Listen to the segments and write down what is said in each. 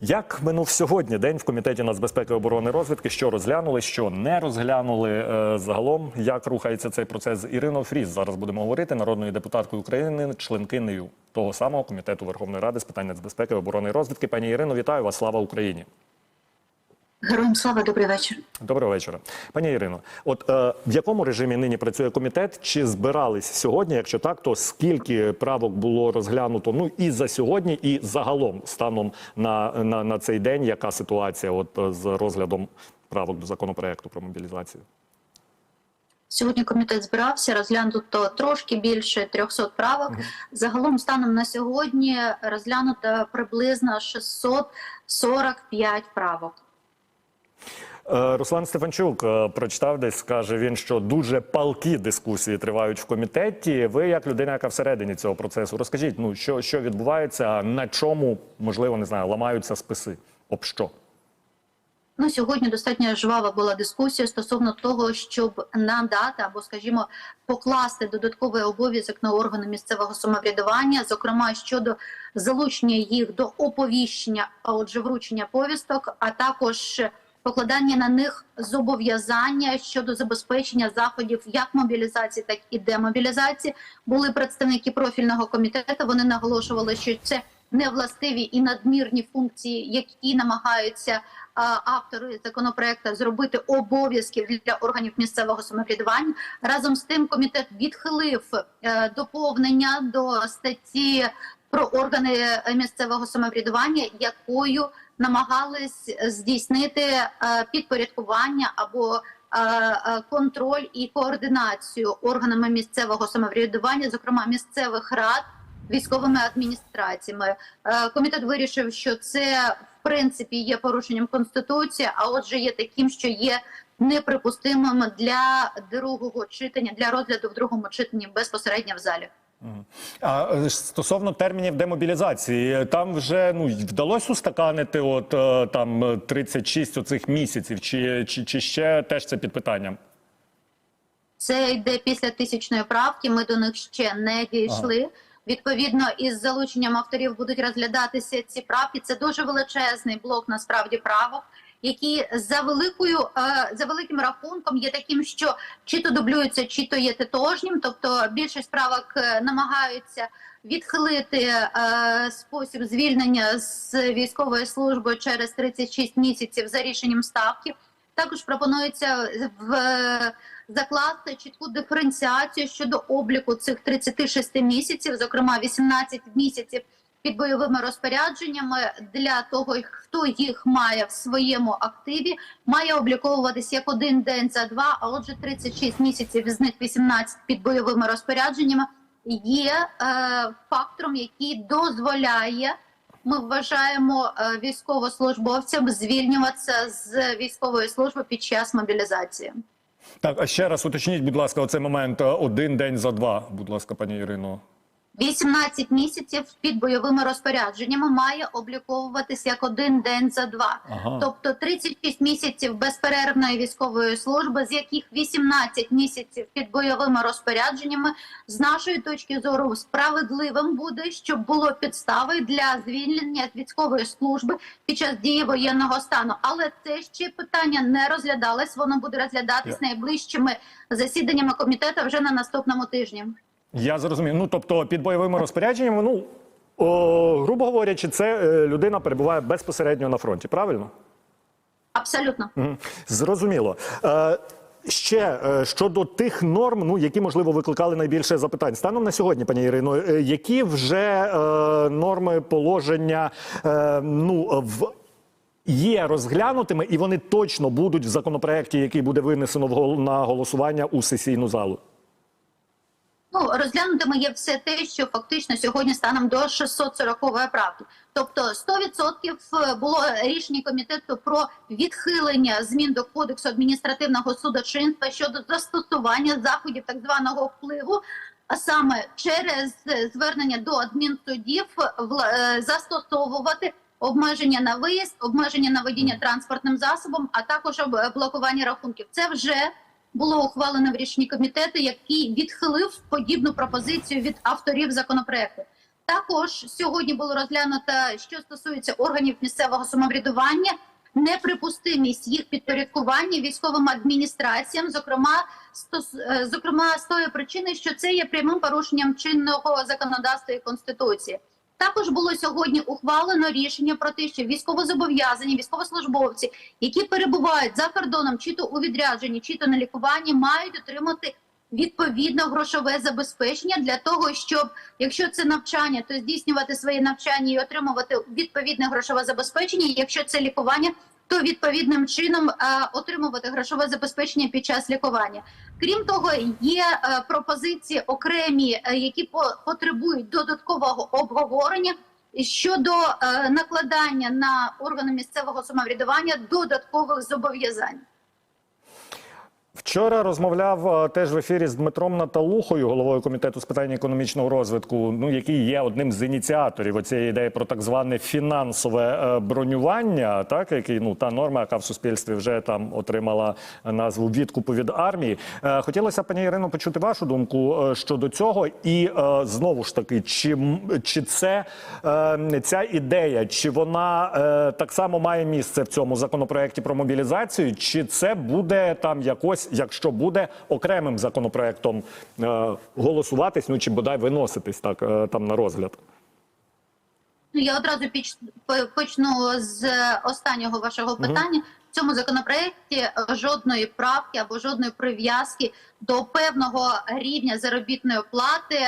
Як минув сьогодні день в комітеті нацбезпеки оборони розвідки? Що розглянули, що не розглянули Е, загалом? Як рухається цей процес з Іриною Фріз? Зараз будемо говорити народною депутаткою України, членкинею того самого комітету Верховної Ради з питань нацбезпеки, оборони і розвідки. Пані Ірино, вітаю вас! Слава Україні! Героям слава, добрий вечір. Доброго вечора, пані Ірино. От е, в якому режимі нині працює комітет? Чи збирались сьогодні? Якщо так, то скільки правок було розглянуто? Ну і за сьогодні, і загалом станом на, на, на цей день, яка ситуація от е, з розглядом правок до законопроекту про мобілізацію? Сьогодні комітет збирався розглянуто трошки більше 300 правок. Загалом станом на сьогодні розглянуто приблизно 645 правок. Е, Руслан Стефанчук е, прочитав десь, каже він, що дуже палкі дискусії тривають в комітеті. Ви, як людина, яка всередині цього процесу, розкажіть, ну що, що відбувається, на чому можливо не знаю, ламаються списи? Об що? Ну, сьогодні достатньо жвава була дискусія стосовно того, щоб надати або, скажімо, покласти додатковий обов'язок на органи місцевого самоврядування, зокрема щодо залучення їх до оповіщення, а отже, вручення повісток, а також покладання на них зобов'язання щодо забезпечення заходів як мобілізації, так і демобілізації. Були представники профільного комітету. Вони наголошували, що це невластиві і надмірні функції, які намагаються автори законопроекту зробити обов'язків для органів місцевого самоврядування. Разом з тим, комітет відхилив е, доповнення до статті про органи е, місцевого самоврядування, якою намагались здійснити е, підпорядкування або е, контроль і координацію органами місцевого самоврядування, зокрема місцевих рад військовими адміністраціями. Комітет вирішив, що це в принципі є порушенням конституції, а отже, є таким, що є неприпустимим для другого читання, для розгляду в другому читанні безпосередньо в залі. А е, стосовно термінів демобілізації, там вже ну вдалося устаканити от е, там е, 36 оцих місяців, чи, чи, чи ще теж це під питанням? Це йде після тисячної правки. Ми до них ще не дійшли. Відповідно, із залученням авторів будуть розглядатися ці правки. Це дуже величезний блок насправді правок, які за великою е, за великим рахунком є таким, що чи то дублюються, чи то є тотожнім. Тобто більшість правок е, намагаються відхилити е, спосіб звільнення з військової служби через 36 місяців за рішенням ставки. Також пропонується в закласти чітку диференціацію щодо обліку цих 36 місяців, зокрема 18 місяців під бойовими розпорядженнями для того, хто їх має в своєму активі, має обліковуватись як один день за два. А отже, 36 місяців з них 18 під бойовими розпорядженнями є е, фактором, який дозволяє. Ми вважаємо е, військовослужбовцям звільнюватися з військової служби під час мобілізації. Так, а ще раз уточніть, будь ласка, оцей момент е, один день за два. Будь ласка, пані Ірино. 18 місяців під бойовими розпорядженнями має обліковуватись як один день за два. Ага. Тобто 36 місяців безперервної військової служби, з яких 18 місяців під бойовими розпорядженнями, з нашої точки зору справедливим буде, щоб було підстави для звільнення з військової служби під час дії воєнного стану. Але це ще питання не розглядалось. Воно буде розглядатись найближчими засіданнями комітету вже на наступному тижні. Я зрозумів. Ну тобто, під бойовими розпорядженнями, ну о, грубо говорячи, це е, людина перебуває безпосередньо на фронті, правильно? Абсолютно. Мгм. Зрозуміло. Е, ще е, щодо тих норм, ну які можливо викликали найбільше запитань. Станом на сьогодні, пані Ірино, е, які вже е, норми положення е, ну в. Є розглянутими, і вони точно будуть в законопроекті, який буде винесено в гол- на голосування у сесійну залу. Ну, розглянутими є все те, що фактично сьогодні станом до 640 правки. Тобто 100% було рішення комітету про відхилення змін до кодексу адміністративного судочинства щодо застосування заходів так званого впливу, а саме через звернення до адмінсудів е, застосовувати обмеження на виїзд, обмеження на водіння транспортним засобом, а також блокування рахунків. Це вже було ухвалено в рішенні комітету, який відхилив подібну пропозицію від авторів законопроекту. Також сьогодні було розглянуто, що стосується органів місцевого самоврядування, неприпустимість їх підпорядкування військовим адміністраціям, зокрема стос, е, зокрема з тої причини, що це є прямим порушенням чинного законодавства і конституції. Також було сьогодні ухвалено рішення про те, що військовозобов'язані військовослужбовці, які перебувають за кордоном, чи то у відрядженні, чи то на лікуванні, мають отримати відповідно грошове забезпечення для того, щоб якщо це навчання, то здійснювати свої навчання і отримувати відповідне грошове забезпечення. Якщо це лікування, то відповідним чином е, отримувати грошове забезпечення під час лікування. Крім того, є е, пропозиції окремі, е, які по- потребують додаткового обговорення щодо накладання на органи місцевого самоврядування додаткових зобов'язань. Вчора розмовляв е, теж в ефірі з Дмитром Наталухою, головою комітету з питань економічного розвитку, ну який є одним з ініціаторів цієї ідеї про так зване фінансове е, бронювання, так який ну та норма, яка в суспільстві вже там отримала назву відкупу від армії. Е, Хотілося, пані Ірино, почути вашу думку щодо цього, і знову ж таки, чи, чи це ця ідея, чи вона так само має місце в цьому законопроекті про мобілізацію, чи це буде там якось, якщо буде окремим законопроектом е, голосуватись, ну чи бодай виноситись так е, там на розгляд? Ну, я одразу піч- по- почну з останнього вашого питання. В цьому законопроекті е, жодної правки або жодної прив'язки до певного рівня заробітної плати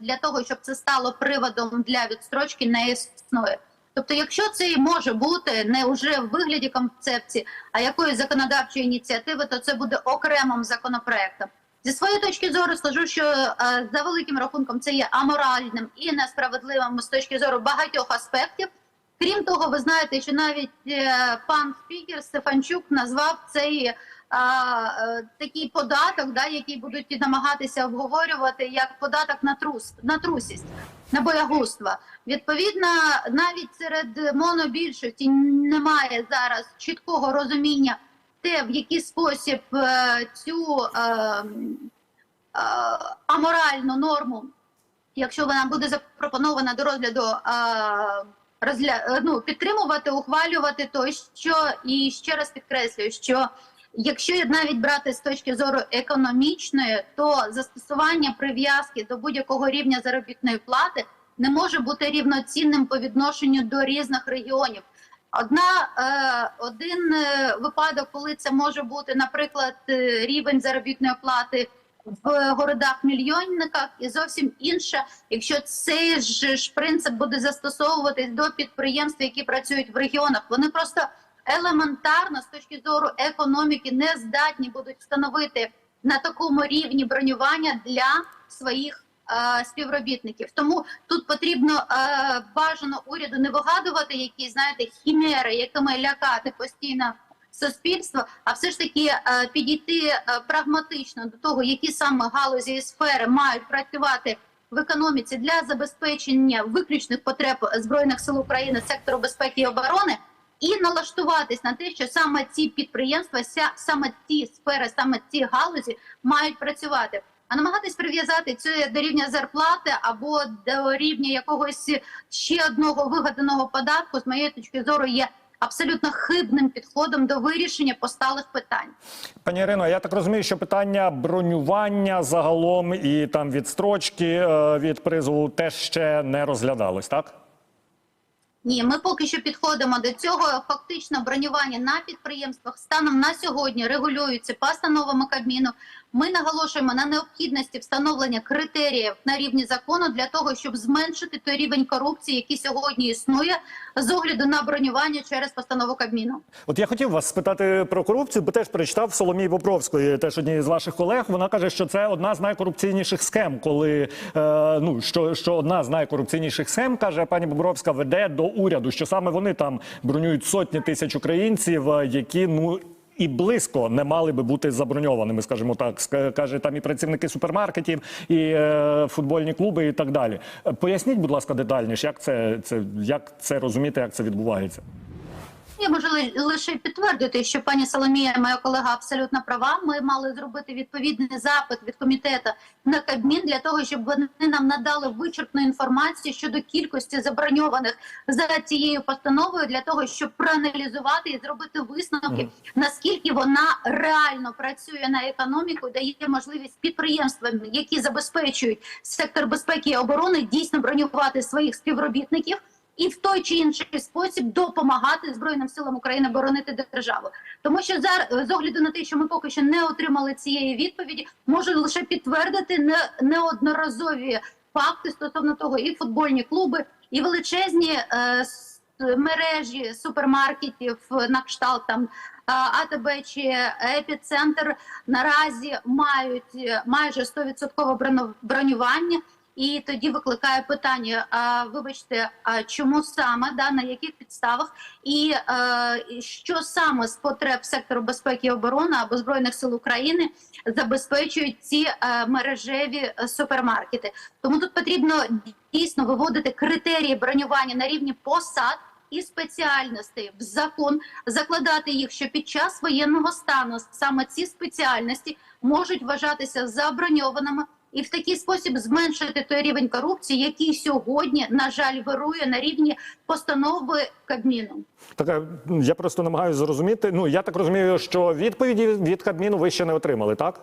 для того, щоб це стало приводом для відстрочки, не існує. Тобто, якщо це і може бути не вже в вигляді концепції, а якоїсь законодавчої ініціативи, то це буде окремим законопроектом. Зі своєї точки зору скажу, що е, за великим рахунком це є аморальним і несправедливим з точки зору багатьох аспектів. Крім того, ви знаєте, що навіть е, пан спікер Стефанчук назвав цей е, е, такий податок, да, який будуть намагатися обговорювати як податок на трус на трусість, на боягузтво. Відповідно, навіть серед монобільшості немає зараз чіткого розуміння те, в який спосіб е, цю е, е, аморальну норму, якщо вона буде запропонована до розгляду, е, розгля... е, ну, підтримувати, ухвалювати, то що і ще раз підкреслюю, що якщо навіть брати з точки зору економічної, то застосування прив'язки до будь-якого рівня заробітної плати не може бути рівноцінним по відношенню до різних регіонів. Одна е, один е, випадок, коли це може бути, наприклад, е, рівень заробітної плати в городах мільйонниках, і зовсім інше, якщо цей ж, ж принцип буде застосовуватись до підприємств, які працюють в регіонах, вони просто елементарно з точки зору економіки не здатні будуть встановити на такому рівні бронювання для своїх е, співробітників. Тому тут потрібно е, бажано уряду не вигадувати якісь, знаєте, хімери, якими лякати постійно суспільство, а все ж таки е, підійти е, прагматично до того, які саме галузі і сфери мають працювати в економіці для забезпечення виключних потреб збройних сил України, сектору безпеки і оборони. І налаштуватись на те, що саме ці підприємства, саме ці сфери, саме ці галузі мають працювати. А намагатись прив'язати це до рівня зарплати або до рівня якогось ще одного вигаданого податку, з моєї точки зору, є абсолютно хибним підходом до вирішення посталих питань. Пані Ірино, я так розумію, що питання бронювання загалом і там відстрочки е, від призову теж ще не розглядалось, так? Ні, ми поки що підходимо до цього. Фактично, бронювання на підприємствах станом на сьогодні регулюється постановами Кабміну. Ми наголошуємо на необхідності встановлення критеріїв на рівні закону для того, щоб зменшити той рівень корупції, який сьогодні існує, з огляду на бронювання через постанову Кабміну. От я хотів вас спитати про корупцію, бо теж перечитав Соломії Бобровської, теж однієї з ваших колег. Вона каже, що це одна з найкорупційніших схем, коли е, ну що, що одна з найкорупційніших схем, каже пані Бобровська, веде до уряду, що саме вони там бронюють сотні тисяч українців, е, які ну. І близько не мали би бути заброньованими, скажімо так, каже там і працівники супермаркетів, і е, футбольні клуби, і так далі. Е, Поясніть, будь ласка, детальніше, як це, це як це розуміти, як це відбувається. Я можу лише підтвердити, що пані Соломія, моя колега, абсолютно права. Ми мали зробити відповідний запит від комітету на Кабмін для того, щоб вони нам надали вичерпну інформацію щодо кількості заброньованих за цією постановою, для того, щоб проаналізувати і зробити висновки, наскільки вона реально працює на економіку, дає можливість підприємствам, які забезпечують сектор безпеки і оборони, дійсно бронювати своїх співробітників і в той чи інший спосіб допомагати збройним силам України боронити державу. Тому що зараз, з огляду на те, що ми поки що не отримали цієї відповіді, можу лише підтвердити не, неодноразові факти стосовно того, і футбольні клуби, і величезні е, мережі супермаркетів на кшталт там е, АТБ чи епіцентр наразі мають е, майже 100% бронювання. І тоді викликає питання: а, вибачте, а чому саме да на яких підставах, і е, що саме з потреб сектору безпеки і оборони або збройних сил України забезпечують ці е, мережеві е, супермаркети? Тому тут потрібно дійсно виводити критерії бронювання на рівні посад. І спеціальностей в закон закладати їх, що під час воєнного стану саме ці спеціальності можуть вважатися заброньованими, і в такий спосіб зменшити той рівень корупції, який сьогодні, на жаль, вирує на рівні постанови Кабміну. Так, е, я просто намагаюся зрозуміти. Ну я так розумію, що відповіді від Кабміну ви ще не отримали, так?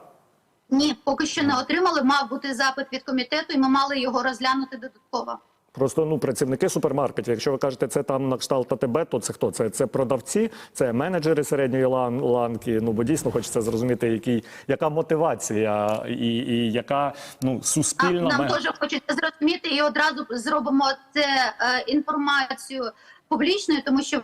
Ні, поки що не отримали. Мав бути запит від комітету, і ми мали його розглянути додатково. Просто ну працівники супермаркетів. Якщо ви кажете, це там на кшталт АТБ, то це хто? Це, це продавці, це менеджери середньої лан- ланки. Ну бо дійсно хочеться зрозуміти, який, яка мотивація і, і яка ну А нам теж хочеться зрозуміти і одразу зробимо це е, інформацію публічною, тому що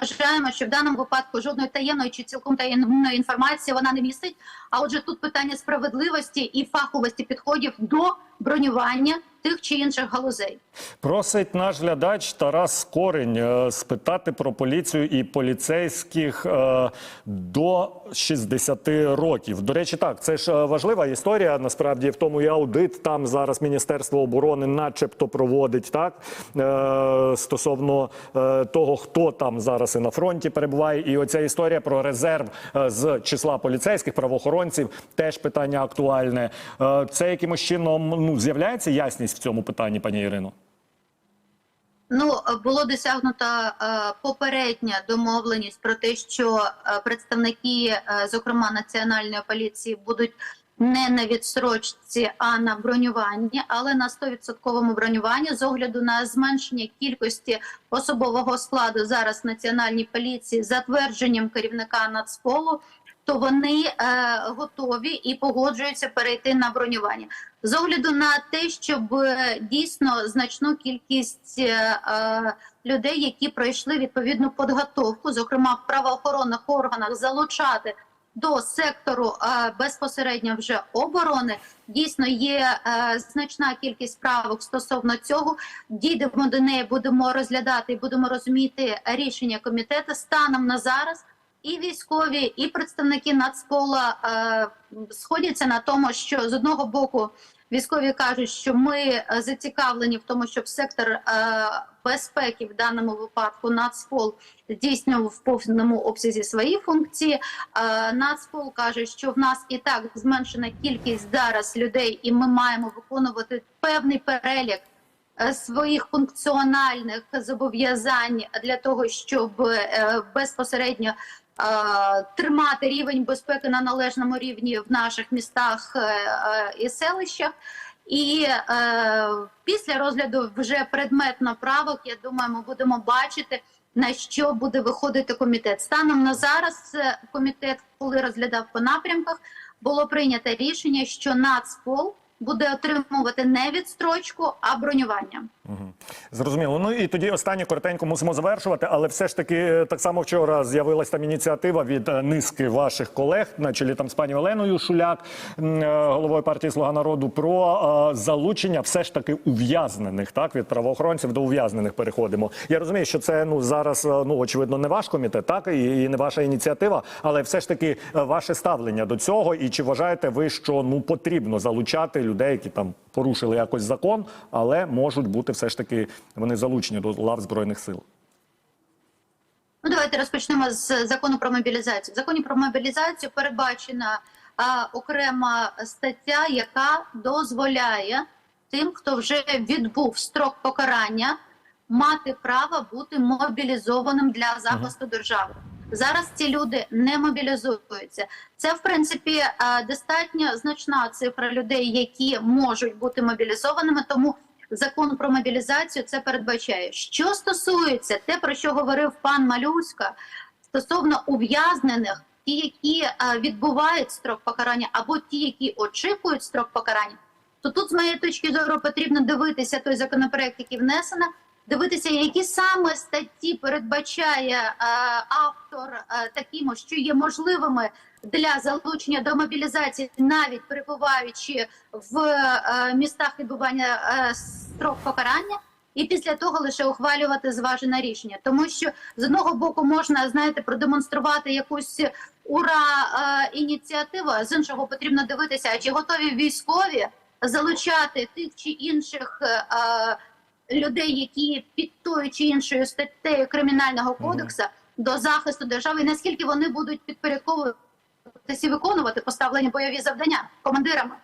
вважаємо, що в даному випадку жодної таємної чи цілком таємної інформації вона не містить. А отже, тут питання справедливості і фаховості підходів до бронювання тих чи інших галузей. Просить наш глядач Тарас Корень е, спитати про поліцію і поліцейських е, до 60 років. До речі, так це ж е, важлива історія. Насправді в тому і аудит там зараз Міністерство оборони, начебто, проводить так стосовно того, хто там зараз і на фронті перебуває. І оця історія про резерв з числа поліцейських правоохоронців теж питання актуальне. Це якимось чином ну з'являється ясність в цьому питанні, пані Ірино. Ну було досягнуто е, попередня домовленість про те, що е, представники, е, зокрема національної поліції, будуть не на відсрочці, а на бронюванні, але на 100% бронюванні з огляду на зменшення кількості особового складу зараз в національній поліції затвердженням керівника нацполу. То вони е, готові і погоджуються перейти на бронювання з огляду на те, щоб е, дійсно значну кількість е, е, людей, які пройшли відповідну підготовку, зокрема в правоохоронних органах, залучати до сектору е, безпосередньо вже оборони. Дійсно є е, значна кількість правок стосовно цього. Дійдемо до неї, будемо розглядати і будемо розуміти рішення комітету станом на зараз. І військові, і представники Нацпола е, сходяться на тому, що з одного боку військові кажуть, що ми е, зацікавлені в тому, щоб сектор е, безпеки в даному випадку Нацпол здійснював в повному обсязі свої функції. Е, Нацпол каже, що в нас і так зменшена кількість зараз людей, і ми маємо виконувати певний перелік е, своїх функціональних зобов'язань для того, щоб е, безпосередньо тримати рівень безпеки на належному рівні в наших містах е, е, і селищах. І е, після розгляду вже предметно правок, я думаю, ми будемо бачити на що буде виходити комітет. Станом на зараз е, комітет, коли розглядав по напрямках, було прийнято рішення, що Нацпол буде отримувати не відстрочку, а бронювання. Зрозуміло. Ну і тоді останнє коротенько мусимо завершувати, але все ж таки е, так само вчора з'явилась там ініціатива від е, низки ваших колег, на чолі там з пані Оленою Шуляк, е, головою партії Слуга народу, про залучення все ж таки ув'язнених. Так від правоохоронців до ув'язнених переходимо. Я розумію, що це ну зараз ну очевидно не ваш комітет, так і, і не ваша ініціатива, але все ж таки ваше ставлення до цього. І чи вважаєте ви, що ну потрібно залучати людей, які там порушили якось закон, але можуть бути все ж таки вони залучені до лав збройних сил? Ну, давайте розпочнемо з закону про мобілізацію. В законі про мобілізацію передбачена а, окрема стаття, яка дозволяє тим, хто вже відбув строк покарання, мати право бути мобілізованим для захисту держави. Зараз ці люди не мобілізуються. Це в принципі достатньо значна цифра людей, які можуть бути мобілізованими. Тому закон про мобілізацію це передбачає. Що стосується те, про що говорив пан Малюська, стосовно ув'язнених, ті, які відбувають строк покарання, або ті, які очікують строк покарання, то тут, з моєї точки зору, потрібно дивитися той законопроект, який внесено, дивитися, які саме статті передбачає е, автор е, такими, що є можливими для залучення до мобілізації, навіть перебуваючи в е, містах відбування е, строк покарання. І після того лише ухвалювати зважене рішення, тому що з одного боку можна знаєте продемонструвати якусь ура е, ініціативу, з іншого потрібно дивитися, чи готові військові залучати тих чи інших е, е, людей, які під тою чи іншою статтею кримінального кодексу до захисту держави, і наскільки вони будуть підпорядковуватися і виконувати поставлені бойові завдання командирами.